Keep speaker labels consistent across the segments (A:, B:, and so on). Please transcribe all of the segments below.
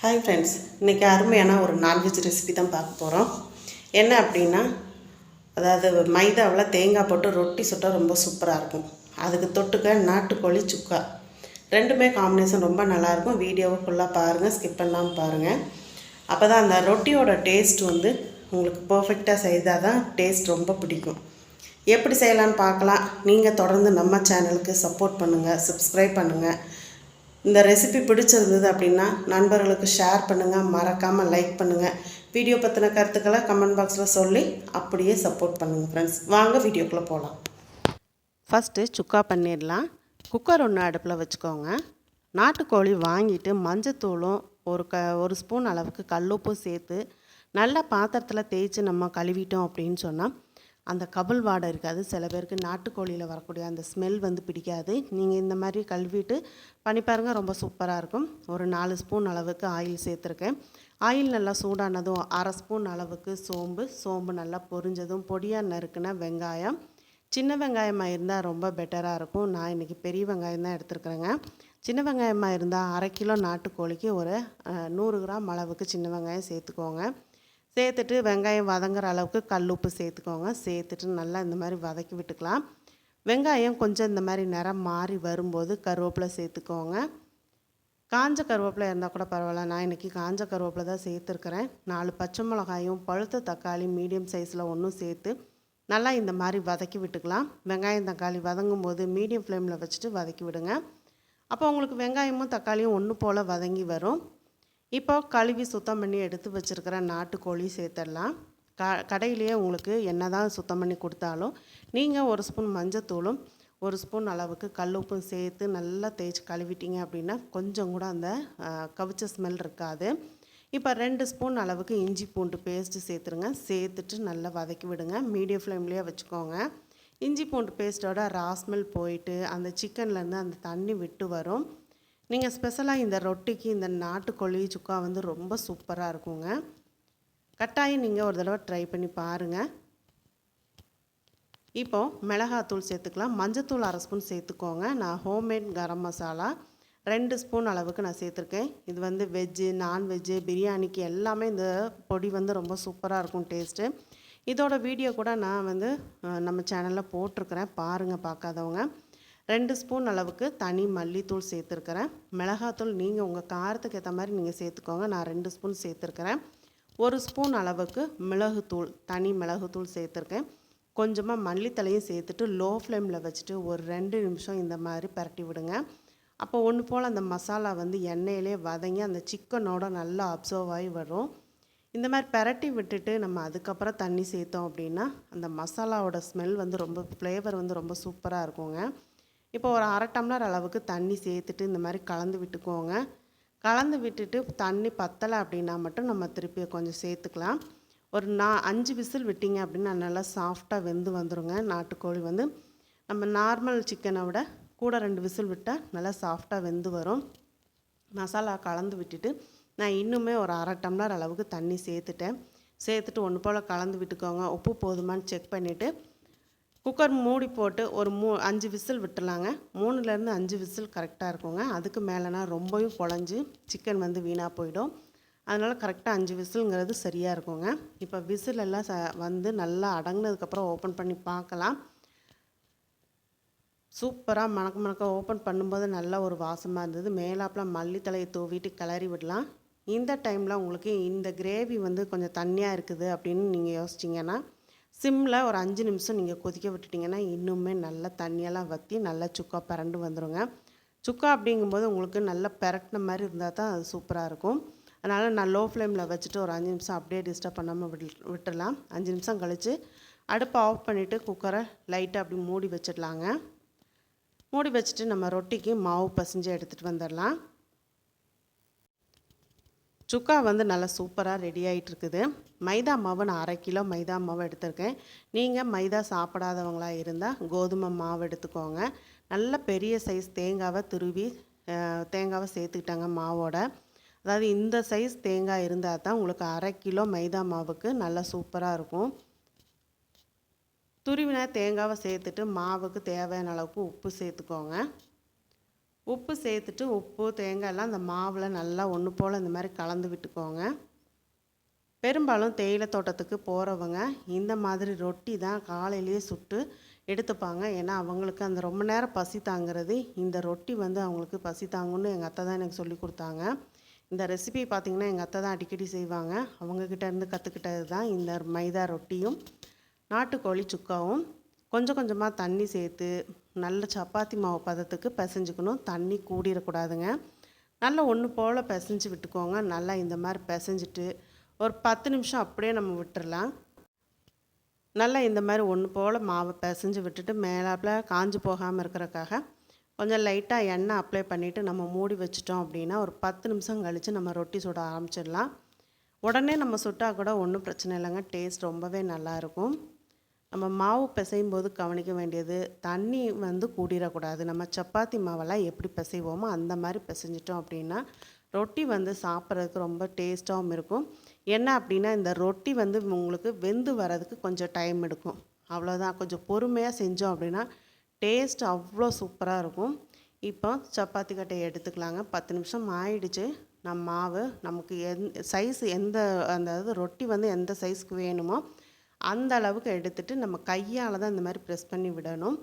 A: Hi friends இன்றைக்கி அருமையான ஒரு நான்வெஜ் ரெசிபி தான் பார்க்க போகிறோம் என்ன அப்படின்னா அதாவது மைதாவில் தேங்காய் போட்டு ரொட்டி சுட்டால் ரொம்ப சூப்பராக இருக்கும். அதுக்கு தொட்டுக்க நாட்டுக்கோழி சுக்கா. ரெண்டுமே காம்பினேஷன் ரொம்ப நல்லாயிருக்கும் வீடியோவை ஃபுல்லாக பாருங்கள் ஸ்கிப் பண்ணாமல் பாருங்கள் அப்போ தான் அந்த ரொட்டியோட டேஸ்ட் வந்து உங்களுக்கு பர்ஃபெக்டாக செய்தால் தான் டேஸ்ட் ரொம்ப பிடிக்கும். எப்படி செய்யலான்னு பார்க்கலாம். நீங்கள் தொடர்ந்து நம்ம சேனலுக்கு சப்போர்ட் பண்ணுங்கள் சப்ஸ்கிரைப் பண்ணுங்கள் இந்த ரெசிபி பிடிச்சிருந்தது அப்படின்னா நண்பர்களுக்கு ஷேர் பண்ணுங்கள் மறக்காமல் லைக் பண்ணுங்கள் வீடியோ பற்றின கருத்துக்களை கமெண்ட் பாக்ஸில் சொல்லி அப்படியே சப்போர்ட் பண்ணுங்கள் ஃப்ரெண்ட்ஸ் வாங்க வீடியோக்குள்ளே போகலாம் ஃபஸ்ட்டு சுக்கா பண்ணிடலாம். குக்கர் ஒன்று அடுப்பில் வச்சுக்கோங்க. நாட்டுக்கோழி வாங்கிட்டு மஞ்சத்தூளும் ஒரு க ஒரு ஸ்பூன் அளவுக்கு கல்லுப்பும் சேர்த்து நல்லா பாத்திரத்தில் தேய்ச்சி நம்ம கழுவிட்டோம் அப்படின்னு சொன்னால் அந்த கபல் வாடை இருக்காது. சில பேருக்கு நாட்டுக்கோழியில் வரக்கூடிய அந்த ஸ்மெல் வந்து பிடிக்காது. நீங்கள் இந்த மாதிரி கழுவிட்டு பண்ணி பாருங்கள் ரொம்ப சூப்பராக இருக்கும். ஒரு நாலு ஸ்பூன் அளவுக்கு ஆயில் சேர்த்துருக்கேன். ஆயில் நல்லா சூடானதும் அரை ஸ்பூன் அளவுக்கு சோம்பு. சோம்பு நல்லா பொரிஞ்சதும் பொடியாக நறுக்குன வெங்காயம். சின்ன வெங்காயமாக இருந்தால் ரொம்ப பெட்டராக இருக்கும். நான் இன்றைக்கி பெரிய வெங்காயம் தான் எடுத்துருக்குறேங்க. சின்ன வெங்காயமாக இருந்தால் அரை கிலோ நாட்டுக்கோழிக்கு ஒரு நூறு கிராம் அளவுக்கு சின்ன வெங்காயம் சேர்த்துக்கோங்க. சேர்த்துட்டு வெங்காயம் வதங்குற அளவுக்கு கல் உப்பு சேர்த்துக்கோங்க. சேர்த்துட்டு நல்லா இந்த மாதிரி வதக்கி விட்டுக்கலாம். வெங்காயம் கொஞ்சம் இந்த மாதிரி நிறம் மாறி வரும்போது கருவேப்பிலை சேர்த்துக்கோங்க. காஞ்ச கருவேப்பிலை இருந்தால் கூட பரவாயில்ல. நான் இன்றைக்கி காஞ்ச கருவேப்பிலை தான் சேர்த்துருக்குறேன். நாலு பச்சை மிளகாயும் பழுத்த தக்காளி மீடியம் சைஸில் ஒன்றும் சேர்த்து நல்லா இந்த மாதிரி வதக்கி விட்டுக்கலாம். வெங்காயம் தக்காளி வதங்கும் போது மீடியம் ஃப்ளேமில் வச்சுட்டு வதக்கி விடுங்க. அப்போ உங்களுக்கு வெங்காயமும் தக்காளியும் ஒன்று போல் வதங்கி வரும். இப்போ கழுவி சுத்தம் பண்ணி எடுத்து வச்சுருக்கிற நாட்டுக்கோழி சேர்த்துடலாம் க கடையிலேயே உங்களுக்கு என்ன தான் சுத்தம் பண்ணி கொடுத்தாலும் நீங்கள் ஒரு ஸ்பூன் மஞ்சத்தூளும் ஒரு ஸ்பூன் அளவுக்கு கல்லுப்பும் சேர்த்து நல்லா தேய்ச்சி கழுவிட்டீங்க அப்படின்னா கொஞ்சம் கூட அந்த கவிச்ச ஸ்மெல் இருக்காது. இப்போ ரெண்டு ஸ்பூன் அளவுக்கு இஞ்சி பூண்டு பேஸ்ட்டு சேர்த்துருங்க. சேர்த்துட்டு நல்லா வதக்கி விடுங்க. மீடியம் ஃப்ளேம்லேயே வச்சுக்கோங்க. இஞ்சி பூண்டு பேஸ்ட்டோட ராஸ்மெல் போயிட்டு அந்த சிக்கன்லேருந்து அந்த தண்ணி விட்டு வரும். நீங்கள் ஸ்பெஷலாக இந்த ரொட்டிக்கு இந்த நாட்டுக்கோழி சுக்கா வந்து ரொம்ப சூப்பராக இருக்குங்க. கட்டாயம் நீங்கள் ஒரு தடவை ட்ரை பண்ணி பாருங்கள் இப்போது மிளகாத்தூள் சேர்த்துக்கலாம். மஞ்சத்தூள் அரை ஸ்பூன் சேர்த்துக்கோங்க. நான் ஹோம்மேட் கரம் மசாலா ரெண்டு ஸ்பூன் அளவுக்கு நான் சேர்த்துருக்கேன். இது வந்து வெஜ்ஜு நான்வெஜ்ஜு பிரியாணிக்கு எல்லாமே இந்த பொடி வந்து ரொம்ப சூப்பராக இருக்கும் டேஸ்ட்டு இதோட வீடியோ கூட நான் வந்து நம்ம சேனலில் போட்டிருக்கிறேன். பாருங்கள் பார்க்காதவங்க. ரெண்டு ஸ்பூன் அளவுக்கு தனி மல்லித்தூள் சேர்த்துருக்கிறேன். மிளகாத்தூள் நீங்கள் உங்கள் காரத்துக்கு ஏற்ற மாதிரி நீங்கள் சேர்த்துக்கோங்க. நான் ரெண்டு ஸ்பூன் சேர்த்துருக்கிறேன். ஒரு ஸ்பூன் அளவுக்கு மிளகுத்தூள் தனி மிளகுத்தூள் சேர்த்துருக்கேன். கொஞ்சமாக மல்லித்தலையும் சேர்த்துட்டு லோ ஃப்ளேமில் வச்சுட்டு ஒரு ரெண்டு நிமிஷம் இந்த மாதிரி பரட்டி விடுங்க. அப்போ ஒன்று போல் அந்த மசாலா வந்து எண்ணெயிலே வதங்கி அந்த சிக்கனோட நல்லா அப்சர்வ் ஆகி வரும். இந்த மாதிரி பரட்டி விட்டுட்டு நம்ம அதுக்கப்புறம் தண்ணி சேர்த்தோம் அப்படின்னா அந்த மசாலாவோட ஸ்மெல் வந்து ரொம்ப ஃப்ளேவர் வந்து ரொம்ப சூப்பராக இருக்குங்க. இப்போ ஒரு அரை டம்ளர் அளவுக்கு தண்ணி சேர்த்துட்டு இந்த மாதிரி கலந்து விட்டுக்கோங்க. கலந்து விட்டுட்டு தண்ணி பத்தலை அப்படின்னா மட்டும் நம்ம திருப்பி கொஞ்சம் சேர்த்துக்கலாம். ஒரு நா அஞ்சு விசில் விட்டிங்க அப்படின்னா நல்லா சாஃப்டாக வெந்து வந்துடுங்க நாட்டுக்கோழி வந்து நம்ம நார்மல் சிக்கனை விட கூட ரெண்டு விசில் விட்டால் நல்லா சாஃப்டாக வெந்து வரும். மசாலா கலந்து விட்டுட்டு நான் இன்னுமே ஒரு அரை டம்ளர் அளவுக்கு தண்ணி சேர்த்துட்டேன். சேர்த்துட்டு ஒன்று போல் கலந்து விட்டுக்கோங்க. உப்பு போதுமான்னு செக் பண்ணிவிட்டு குக்கர் மூடி போட்டு ஒரு மூ அஞ்சு விசில் விட்டுலாங்க. மூணுலேருந்து அஞ்சு விசில் கரெக்டாக இருக்குங்க. அதுக்கு மேலேனா ரொம்பவும் குழஞ்சி சிக்கன் வந்து வீணாக போயிடும். அதனால் கரெக்டாக அஞ்சு விசிலுங்கிறது சரியாக இருக்குங்க. இப்போ விசில் எல்லாம் ச வந்து நல்லா அடங்கினதுக்கப்புறம் ஓப்பன் பண்ணி பார்க்கலாம் சூப்பராக மணக்க மணக்க ஓப்பன் பண்ணும்போது நல்ல ஒரு வாசமாக இருந்தது. மேலாப்பில் மல்லித்தலையை தூவிட்டு கிளறி விடலாம். இந்த டைமில் உங்களுக்கு இந்த கிரேவி வந்து கொஞ்சம் தண்ணியாக இருக்குது அப்படின்னு நீங்கள் யோசிச்சிங்கன்னா சிம்மில் ஒரு அஞ்சு நிமிஷம் நீங்கள் கொதிக்க விட்டுட்டிங்கன்னா இன்னுமே நல்லா தண்ணியெல்லாம் வற்றி நல்லா சுக்கா பரண்டு வந்துடுங்க சுக்கா அப்படிங்கும்போது உங்களுக்கு நல்லா பெரட்டின மாதிரி இருந்தால் தான் அது சூப்பராக இருக்கும். அதனால் நான் லோ ஃப்ளேமில் வச்சுட்டு ஒரு அஞ்சு நிமிஷம் அப்படியே டிஸ்டர்ப் பண்ணாமல் விட் விட்டுடலாம். அஞ்சு நிமிஷம் கழித்து அடுப்பை ஆஃப் பண்ணிவிட்டு குக்கரை லைட்டாக அப்படி மூடி வச்சிடலாங்க. மூடி வச்சுட்டு நம்ம ரொட்டிக்கு மாவு பசைஞ்சு எடுத்துகிட்டு வந்துடலாம். சுக்கா வந்து நல்லா சூப்பராக ரெடி ஆகிட்டு இருக்குது மைதா மாவு நான் அரை கிலோ மைதா மாவு எடுத்திருக்கேன். நீங்கள் மைதா சாப்பிடாதவங்களாக இருந்தால் கோதுமை மாவு எடுத்துக்கோங்க. நல்ல பெரிய சைஸ் தேங்காவை துருவி தேங்காவை சேர்த்துக்கிட்டாங்க மாவோட. அதாவது இந்த சைஸ் தேங்காய் இருந்தால் தான் உங்களுக்கு அரை கிலோ மைதா மாவுக்கு நல்லா சூப்பராக இருக்கும். துருவின தேங்காவை சேர்த்துட்டு மாவுக்கு தேவையான அளவுக்கு உப்பு சேர்த்துக்கோங்க. உப்பு சேர்த்துட்டு உப்பு தேங்காயெல்லாம் அந்த மாவில் நல்லா ஒன்று போல் இந்த மாதிரி கலந்து விட்டுக்கோங்க. பெரும்பாலும் தேயிலை தோட்டத்துக்கு போகிறவங்க இந்த மாதிரி ரொட்டி தான் காலையிலேயே சுட்டு எடுத்துப்பாங்க. ஏன்னா அவங்களுக்கு அந்த ரொம்ப நேரம் பசி தாங்கிறது இந்த ரொட்டி வந்து அவங்களுக்கு பசி தாங்கும்னு எங்கள் அத்தை தான் எனக்கு சொல்லி கொடுத்தாங்க. இந்த ரெசிபி பார்த்திங்கன்னா எங்கள் அத்தை தான் அடிக்கடி செய்வாங்க. அவங்கக்கிட்ட இருந்து கற்றுக்கிட்டது தான் இந்த மைதா ரொட்டியும் நாட்டுக்கோழி சுக்காவும். கொஞ்சம் கொஞ்சமாக தண்ணி சேர்த்து நல்ல சப்பாத்தி மாவு பதத்துக்கு பிசைஞ்சுக்கணும். தண்ணி கூடிடக்கூடாதுங்க. நல்லா ஒன்று போல் பிசைஞ்சு விட்டுக்கோங்க. நல்லா இந்த மாதிரி பிசைஞ்சிட்டு ஒரு பத்து நிமிஷம் அப்படியே நம்ம விட்டுடலாம் நல்லா இந்த மாதிரி ஒன்று போல் மாவை பிசைஞ்சு விட்டுட்டு மேலாப்பில் காஞ்சு போகாமல் இருக்கிறக்காக கொஞ்சம் லைட்டாக எண்ணெய் அப்ளை பண்ணிவிட்டு நம்ம மூடி வச்சிட்டோம் அப்படின்னா ஒரு பத்து நிமிஷம் கழித்து நம்ம ரொட்டி சுட ஆரம்பிச்சிடலாம். உடனே நம்ம சுட்டால் கூட ஒன்றும் பிரச்சனை இல்லைங்க. டேஸ்ட் ரொம்பவே நல்லாயிருக்கும் நம்ம மாவு பிசையும் போது கவனிக்க வேண்டியது தண்ணி வந்து கூடிடக்கூடாது. நம்ம சப்பாத்தி மாவெல்லாம் எப்படி பிசைவோமோ அந்த மாதிரி பிசைஞ்சிட்டோம் அப்படின்னா ரொட்டி வந்து சாப்பிட்றதுக்கு ரொம்ப டேஸ்ட்டாகவும் இருக்கும். என்ன அப்படின்னா இந்த ரொட்டி வந்து உங்களுக்கு வெந்து வர்றதுக்கு கொஞ்சம் டைம் எடுக்கும். அவ்வளோதான் கொஞ்சம் பொறுமையாக செஞ்சோம் அப்படின்னா டேஸ்ட் அவ்வளோ சூப்பராக இருக்கும். இப்போ சப்பாத்தி கட்டையை எடுத்துக்கலாங்க. பத்து நிமிஷம் ஆயிடுச்சு. நம்ம மாவு நமக்கு எந் சைஸ் எந்த அந்த ரொட்டி வந்து எந்த சைஸ்க்கு வேணுமோ அந்த அளவுக்கு எடுத்துட்டு நம்ம கையால் தான் இந்த மாதிரி ப்ரெஸ் பண்ணி விடணும்.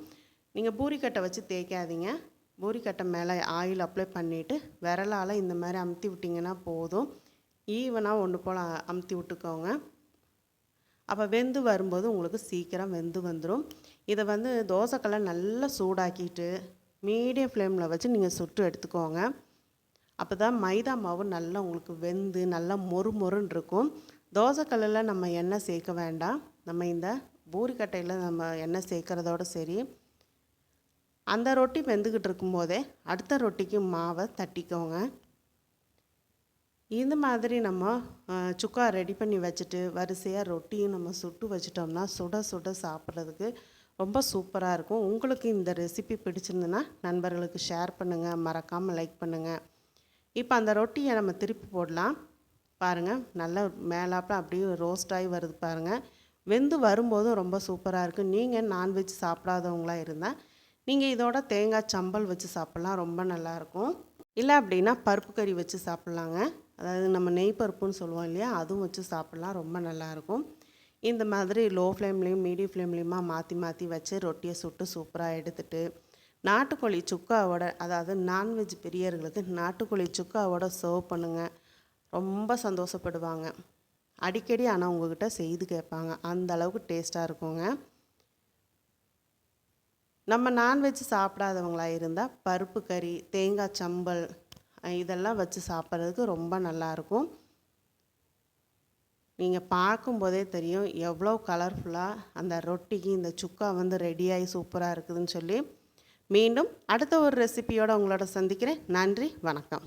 A: நீங்கள் பூரிக்கட்டை வச்சு தேய்க்காதீங்க. பூரிக்கட்டை மேலே ஆயில் அப்ளை பண்ணிவிட்டு விரலால் இந்த மாதிரி அமுத்தி விட்டிங்கன்னா போதும். ஈவனாக ஒன்று போல் அமுத்தி விட்டுக்கோங்க. அப்போ வெந்து வரும்போது உங்களுக்கு சீக்கிரம் வெந்து வந்துடும் இதை வந்து தோசைக்கெல்லாம் நல்லா சூடாக்கிட்டு மீடியம் ஃப்ளேமில் வச்சு நீங்கள் சுட்டு எடுத்துக்கோங்க. அப்போ தான் மைதா மாவு நல்லா உங்களுக்கு வெந்து நல்லா மொறு மொறுன்னு இருக்கும். தோசைக்கல்லில் நம்ம எண்ணெய் சேர்க்க வேண்டாம். நம்ம இந்த பூரிக்கட்டையில் நம்ம எண்ணெய் சேர்க்குறதோட சரி. அந்த ரொட்டி வெந்துக்கிட்டு இருக்கும்போதே அடுத்த ரொட்டிக்கு மாவை தட்டிக்கோங்க. இந்த மாதிரி நம்ம சுக்கா ரெடி பண்ணி வச்சுட்டு வரிசையாக ரொட்டியும் நம்ம சுட்டு வச்சிட்டோம்னா சுட சுட சாப்பிட்றதுக்கு ரொம்ப சூப்பராக இருக்கும். உங்களுக்கு இந்த ரெசிபி பிடிச்சிருந்துன்னா நண்பர்களுக்கு ஷேர் பண்ணுங்கள் மறக்காமல் லைக் பண்ணுங்கள் இப்போ அந்த ரொட்டியை நம்ம திருப்பி போடலாம். பாருங்கள் நல்லா மேலாப்பில் அப்படியே ரோஸ்டாகி வருது பாருங்கள் வெந்து வரும்போதும் ரொம்ப சூப்பராக இருக்குது நீங்கள் நான்வெஜ் சாப்பிடாதவங்களாக இருந்தால் நீங்கள் இதோட தேங்காய் சம்பல் வச்சு சாப்பிட்லாம். ரொம்ப நல்லாயிருக்கும் இல்லை அப்படின்னா பருப்பு கறி வச்சு சாப்பிட்லாங்க. அதாவது நம்ம நெய் பருப்புன்னு சொல்லுவோம் இல்லையா? அதுவும் வச்சு சாப்பிட்லாம். ரொம்ப நல்லாயிருக்கும் இந்த மாதிரி லோ ஃப்ளேம்லேயும் மீடியம் ஃப்ளேம்லேயுமா மாற்றி மாற்றி வச்சு ரொட்டியை சுட்டு சூப்பராக எடுத்துட்டு நாட்டுக்கோழி சுக்காவோட அதாவது நான்வெஜ் பிரியர்களுக்கு நாட்டுக்கோழி சுக்காவோட சர்வ் பண்ணுங்கள் ரொம்ப சந்தோஷப்படுவாங்க. அடிக்கடி ஆனால் உங்ககிட்ட செய்து கேட்பாங்க. அந்த அளவுக்கு டேஸ்ட்டாக இருக்குங்க. நம்ம நான்வெஜ் சாப்பிடாதவங்களா இருந்தால் பருப்பு கறி தேங்காய் சம்பல் இதெல்லாம் வச்சு சாப்பிட்றதுக்கு ரொம்ப நல்லாயிருக்கும். நீங்கள் பார்க்கும்போதே தெரியும் எவ்வளோ கலர்ஃபுல்லாக அந்த ரொட்டிக்கு இந்த சுக்கா வந்து ரெடியாகி சூப்பராக இருக்குதுன்னு சொல்லி. மீண்டும் அடுத்த ஒரு ரெசிபியோடு உங்களோட சந்திக்கிறேன். நன்றி வணக்கம்.